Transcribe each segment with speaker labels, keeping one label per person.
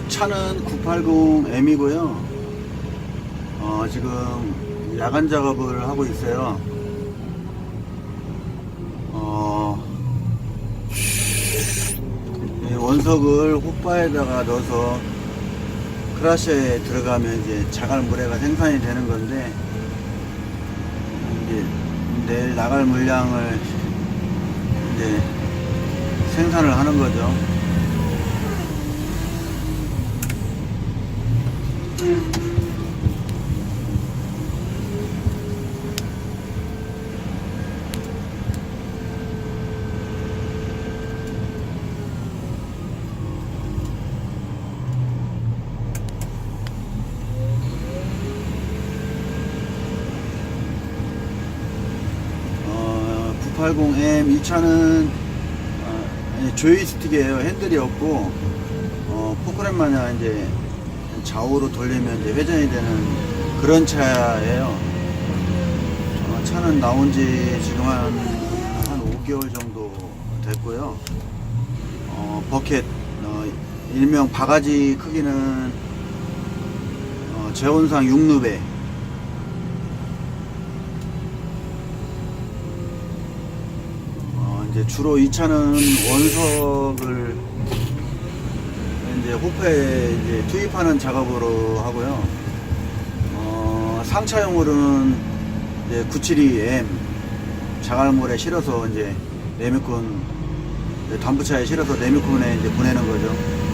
Speaker 1: 그 차는 980M이고요. 어, 지금 야간 작업을 하고 있어요. 어, 이 원석을 호빠에다가 넣어서 크라시에 들어가면 이제 자갈 물회가 생산이 되는 건데 이제 내일 나갈 물량을 이제 생산을 하는 거죠. 980M 이 차는 어, 조이스틱이에요. 핸들이 없고 어, 포크랩 마냥 이제 좌우로 돌리면 이제 회전이 되는 그런 차예요. 어, 차는 나온 지 지금 한, 한 5개월 정도 됐고요. 어, 버켓, 어, 일명 바가지 크기는 어, 재원상 6루배. 어, 이제 주로 이 차는 원석을 이제 호프에 이제 투입하는 작업으로 하고요. 어, 상차용으로는 이제 972M 자갈물에 실어서 이제 레미콘 이제 단부차에 실어서 레미콘에 이제 보내는 거죠.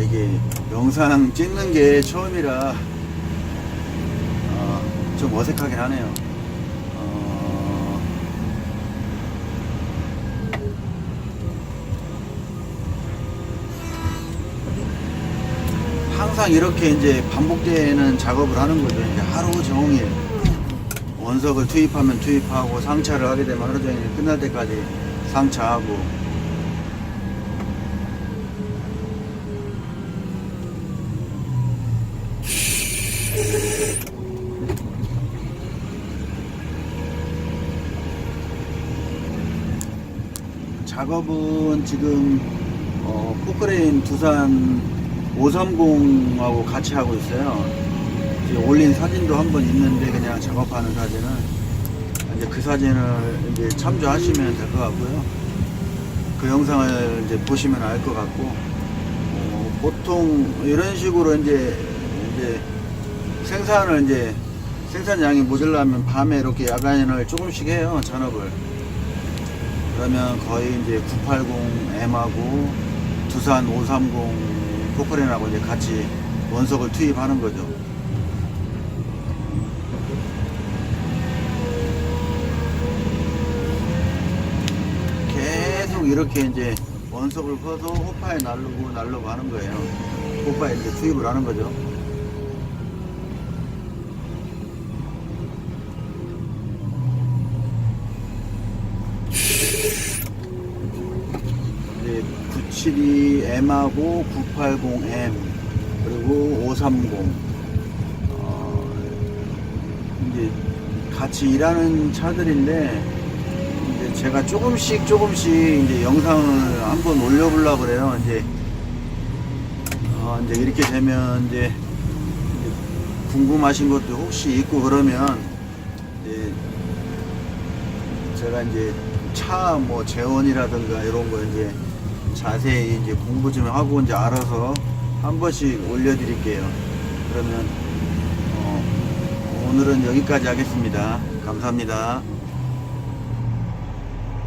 Speaker 1: 이게 영상 찍는 게 처음이라 어, 좀 어색하긴 하네요. 어, 항상 이렇게 이제 반복되는 작업을 하는 거죠. 이제 하루 종일 원석을 투입하면 투입하고 상차를 하게 되면 하루 종일 끝날 때까지 상차하고 작업은 지금 어, 포크레인 두산 530하고 같이 하고 있어요. 올린 사진도 한 번 있는데 그냥 작업하는 사진은 이제 그 사진을 이제 참조하시면 될 것 같고요. 그 영상을 이제 보시면 알 것 같고 어, 보통 이런 식으로 이제 이제 생산을 이제 생산량이 모자라면 밤에 이렇게 야간을 조금씩 해요 잔업을. 그러면 거의 이제 980M하고 두산 530 포크레인하고 이제 같이 원석을 투입하는 거죠. 계속 이렇게 이제 원석을 퍼서 호파에 날르고 날르고 하는 거예요. 호파에 이제 투입을 하는 거죠. 이제 972M하고 980M 그리고 530 어, 이제 같이 일하는 차들인데 이제 제가 조금씩 조금씩 이제 영상을 한번 올려보려고 그래요. 이제 어, 이제 이렇게 되면 이제 궁금하신 것도 혹시 있고 그러면 이제 제가 이제 차 뭐 재원이라든가 이런 거 이제 자세히 이제 공부 좀 하고 이제 알아서 한 번씩 올려드릴게요. 그러면 어, 오늘은 여기까지 하겠습니다. 감사합니다.